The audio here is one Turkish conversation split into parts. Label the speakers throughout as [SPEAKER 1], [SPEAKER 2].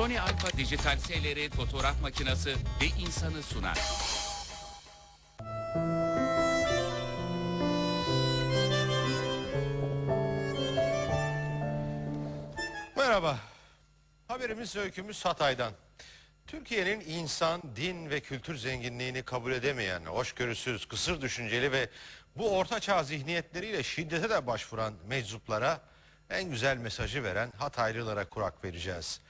[SPEAKER 1] Sony Alpha dijital seyleri, fotoğraf makinesi ve insanı sunar.
[SPEAKER 2] Merhaba. Haberimiz öykümüz Hatay'dan. Türkiye'nin insan, din ve kültür zenginliğini kabul edemeyen, hoşgörüsüz, kısır düşünceli ve bu ortaçağ zihniyetleriyle şiddete de başvuran meczuplara en güzel mesajı veren Hataylılara kurak vereceğiz.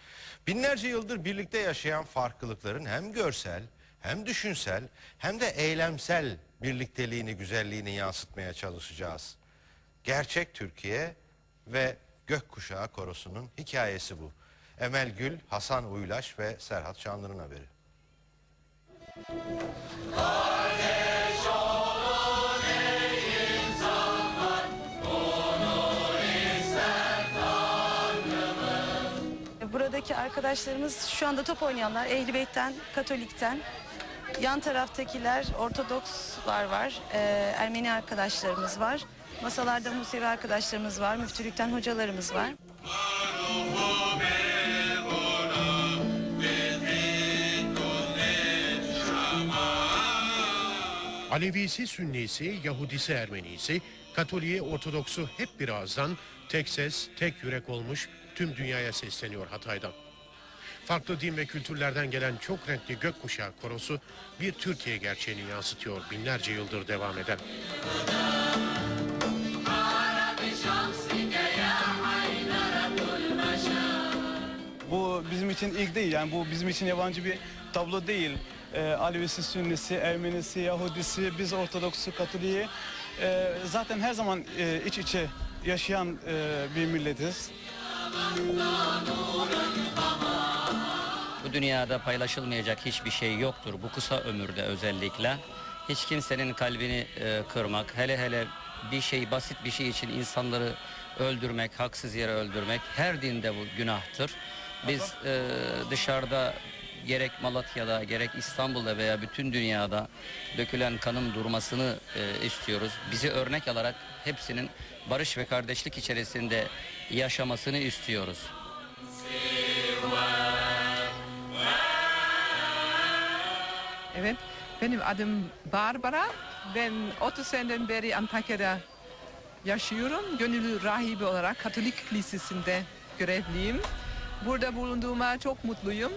[SPEAKER 2] Binlerce yıldır birlikte yaşayan farklılıkların hem görsel, hem düşünsel, hem de eylemsel birlikteliğini, güzelliğini yansıtmaya çalışacağız. Gerçek Türkiye ve Gökkuşağı Korosu'nun hikayesi bu. Emel Gül, Hasan Uylaş ve Serhat Şanlı'nın haberi.
[SPEAKER 3] Buradaki arkadaşlarımız şu anda top oynayanlar Ehli Beyt'ten, Katolik'ten. Yan taraftakiler Ortodokslar var, eee, Ermeni arkadaşlarımız var. Masalarda Musevi arkadaşlarımız var, müftülükten hocalarımız var.
[SPEAKER 4] Alevisi, Sünnisi, Yahudisi, Ermenisi, Katoliği, Ortodoksu hep bir ağızdan tek ses, tek yürek olmuş tüm dünyaya sesleniyor Hatay'dan. Farklı din ve kültürlerden gelen çok renkli gökkuşağı korosu bir Türkiye gerçeğini yansıtıyor binlerce yıldır devam eden.
[SPEAKER 5] Bu bizim için ilk değil yani bu bizim için yabancı bir tablo değil. Ee, Alevisi, Sünnisi, Ermenisi, Yahudisi, biz Ortodoksu, Katoliği e, zaten her zaman e, iç içe yaşayan e, bir milletiz.
[SPEAKER 6] Bu dünyada paylaşılmayacak hiçbir şey yoktur. Bu kısa ömürde özellikle. Hiç kimsenin kalbini e, kırmak, hele hele bir şey basit bir şey için insanları öldürmek, haksız yere öldürmek her dinde bu günahtır. Biz e, dışarıda gerek Malatya'da gerek İstanbul'da veya bütün dünyada dökülen kanın durmasını e, istiyoruz. Bizi örnek alarak hepsinin barış ve kardeşlik içerisinde yaşamasını istiyoruz.
[SPEAKER 7] Evet, benim adım Barbara. Ben 30 seneden beri Antakya'da yaşıyorum. Gönüllü rahibi olarak Katolik Lisesi'nde görevliyim. Burada bulunduğuma çok mutluyum.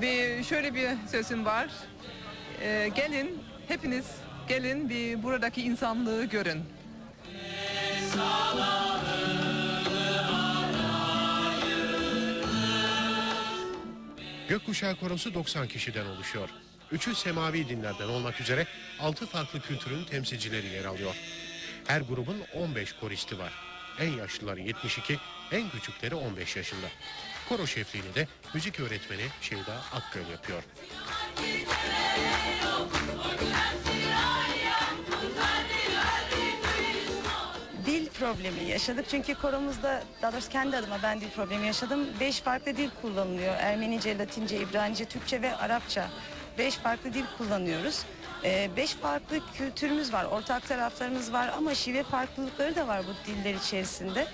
[SPEAKER 7] Ve şöyle bir sözüm var. Ee, gelin, hepiniz gelin bir buradaki insanlığı görün.
[SPEAKER 4] Gökkuşağı korosu 90 kişiden oluşuyor. Üçü semavi dinlerden olmak üzere 6 farklı kültürün temsilcileri yer alıyor. Her grubun 15 koristi var. En yaşlıları 72, en küçükleri 15 yaşında. Koro şefliğini de müzik öğretmeni Şeyda Akgöl yapıyor.
[SPEAKER 3] Dil problemi yaşadık çünkü koromuzda, daha doğrusu kendi adıma ben dil problemi yaşadım. Beş farklı dil kullanılıyor. Ermenice, Latince, İbranice, Türkçe ve Arapça. Beş farklı dil kullanıyoruz. Ee, beş farklı kültürümüz var, ortak taraflarımız var ama şive farklılıkları da var bu diller içerisinde.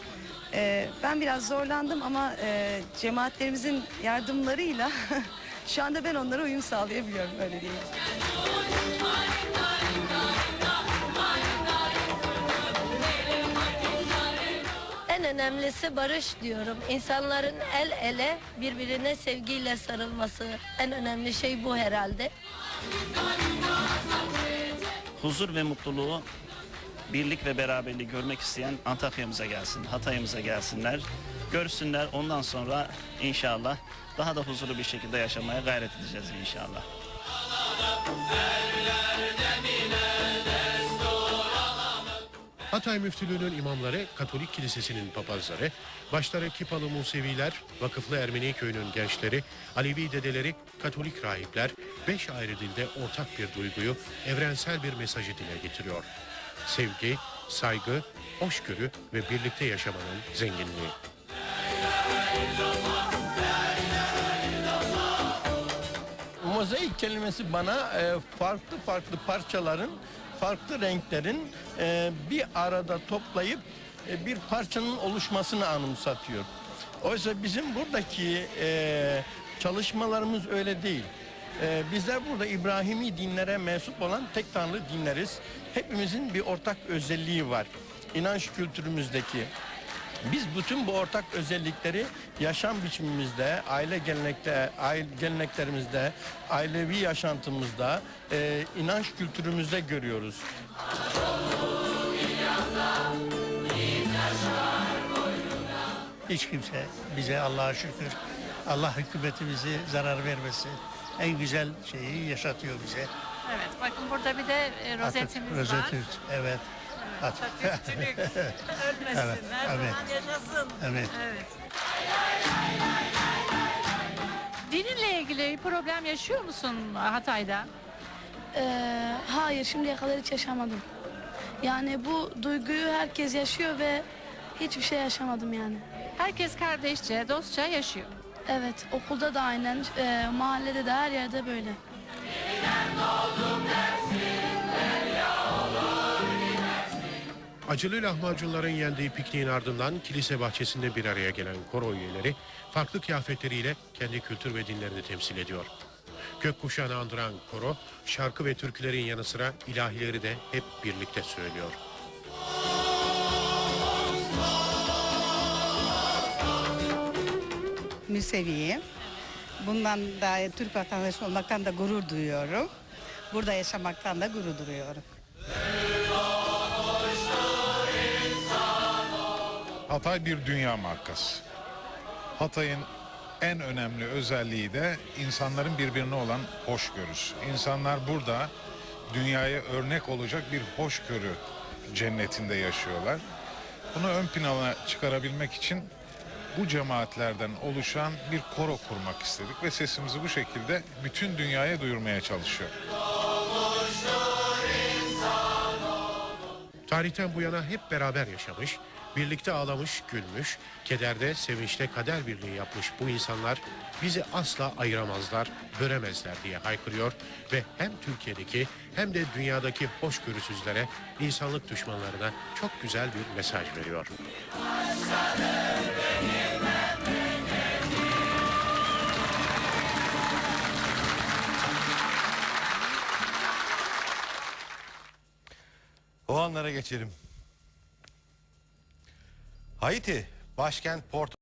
[SPEAKER 3] Ee, ben biraz zorlandım ama e, cemaatlerimizin yardımlarıyla şu anda ben onlara uyum sağlayabiliyorum öyle diyeyim.
[SPEAKER 8] En önemlisi barış diyorum. İnsanların el ele birbirine sevgiyle sarılması. En önemli şey bu herhalde.
[SPEAKER 9] huzur ve mutluluğu, birlik ve beraberliği görmek isteyen Antakya'mıza gelsin, Hatay'ımıza gelsinler. Görsünler ondan sonra inşallah daha da huzurlu bir şekilde yaşamaya gayret edeceğiz inşallah.
[SPEAKER 4] Hatay Müftülüğü'nün imamları, Katolik Kilisesi'nin papazları, başları Kipalı Museviler, Vakıflı Ermeni Köyü'nün gençleri, Alevi dedeleri, Katolik rahipler, beş ayrı dilde ortak bir duyguyu, evrensel bir mesajı dile getiriyor. Sevgi, saygı, hoşgörü ve birlikte yaşamanın zenginliği.
[SPEAKER 10] Mozaik kelimesi bana e, farklı farklı parçaların, farklı renklerin e, bir arada toplayıp e, bir parçanın oluşmasını anımsatıyor. Oysa bizim buradaki çalışmalarımız öyle değil. E, bizler burada İbrahimi dinlere mensup olan tek tanrı dinleriz. Hepimizin bir ortak özelliği var. İnanç kültürümüzdeki. Biz bütün bu ortak özellikleri yaşam biçimimizde, aile gelenekte, aile geleneklerimizde, ailevi yaşantımızda, e, inanç kültürümüzde görüyoruz.
[SPEAKER 11] Hiç kimse bize Allah'a şükür Allah hükümetimizi zarar vermesin. En güzel şeyi yaşatıyor bize.
[SPEAKER 12] Evet bakın burada bir de e, rozetimiz var.
[SPEAKER 11] Rozeti, evet. At-
[SPEAKER 12] Atatürkçülük ölmesin.
[SPEAKER 11] Evet,
[SPEAKER 12] Her
[SPEAKER 11] evet.
[SPEAKER 12] zaman yaşasın.
[SPEAKER 11] Evet.
[SPEAKER 12] Evet. Dininle ilgili bir problem yaşıyor musun Hatay'da?
[SPEAKER 8] Ee, hayır şimdiye kadar hiç yaşamadım. Yani bu duyguyu herkes yaşıyor ve hiçbir şey yaşamadım yani.
[SPEAKER 12] Herkes kardeşçe, dostça yaşıyor.
[SPEAKER 8] Evet okulda da aynen, e, mahallede de her yerde böyle.
[SPEAKER 4] Acılı lahmacunların yendiği pikniğin ardından kilise bahçesinde bir araya gelen koro üyeleri farklı kıyafetleriyle kendi kültür ve dinlerini temsil ediyor. Gökkuşağını andıran koro şarkı ve türkülerin yanı sıra ilahileri de hep birlikte söylüyor.
[SPEAKER 13] Müseviyim. Bundan da Türk vatandaşı olmaktan da gurur duyuyorum. Burada yaşamaktan da gurur duyuyorum.
[SPEAKER 14] Hatay bir dünya markası. Hatay'ın en önemli özelliği de insanların birbirine olan hoşgörüsü. İnsanlar burada dünyaya örnek olacak bir hoşgörü cennetinde yaşıyorlar. Bunu ön plana çıkarabilmek için bu cemaatlerden oluşan bir koro kurmak istedik ve sesimizi bu şekilde bütün dünyaya duyurmaya çalışıyor.
[SPEAKER 4] Tarihten bu yana hep beraber yaşamış, birlikte ağlamış, gülmüş, kederde, sevinçte kader birliği yapmış bu insanlar bizi asla ayıramazlar, bölemezler diye haykırıyor ve hem Türkiye'deki hem de dünyadaki hoşgörüsüzlere, insanlık düşmanlarına çok güzel bir mesaj veriyor.
[SPEAKER 2] O anlara geçelim. Haiti, başkent Port